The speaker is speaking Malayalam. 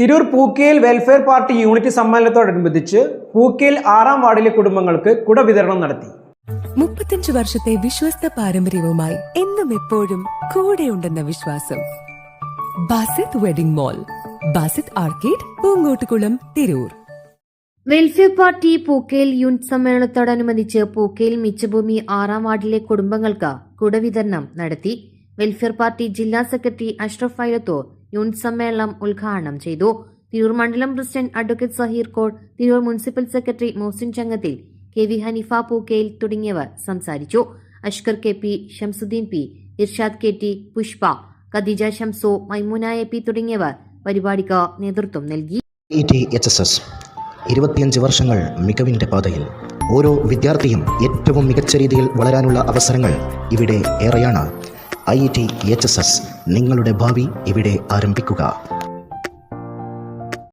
Tirur Pookkel Welfare Party unit സമ്മേളനത്തോടനുബന്ധിച്ച് Pookkel ആറാം വാർഡിലെ കുടുംബങ്ങൾക്ക് കുട വിതരണം നടത്തി. മുപ്പത്തഞ്ച് വർഷത്തെ വിശ്വസ്ത പാരമ്പര്യവുമായി എന്നും എപ്പോഴും കൂടെയുണ്ടെന്ന വിശ്വാസം. Basith wedding mall Basith arcade Poongottukulam Tirur. Welfare Party Pookkel unit സമ്മേളനത്തോടനുബന്ധിച്ച് Pookkel മിച്ചഭൂമി ആറാം വാർഡിലെ കുടുംബങ്ങൾക്ക് കുടവിതരണം നടത്തി. വെൽഫെയർ പാർട്ടി ജില്ലാ സെക്രട്ടറി അഷ്റഫ് ഫൈലത്തോ യൂണിറ്റ് സമ്മേളനം ഉദ്ഘാടനം ചെയ്തു. തിരൂർ മണ്ഡലം president advocate Saheer Kode Tirur municipal secretary Mohsin Changathil K V Hanifa Pookkel തുടങ്ങിയവർ സംസാരിച്ചു. Ashkar K P Shamsuddin P Irshad K T Pushpa Khadeeja Shamso Maimoona A P തുടങ്ങിയവർ പരിപാടിക്ക് നേതൃത്വം നൽകി. ഇരുപത്തിയഞ്ച് വർഷങ്ങൾ മികവിന്റെ പാതയിൽ ഓരോ വിദ്യാർത്ഥിയും ഏറ്റവും മികച്ച രീതിയിൽ വളരാനുള്ള അവസരങ്ങൾ ഇവിടെ ഏറെയാണ്. I T H S S നിങ്ങളുടെ ഭാവി ഇവിടെ ആരംഭിക്കുക.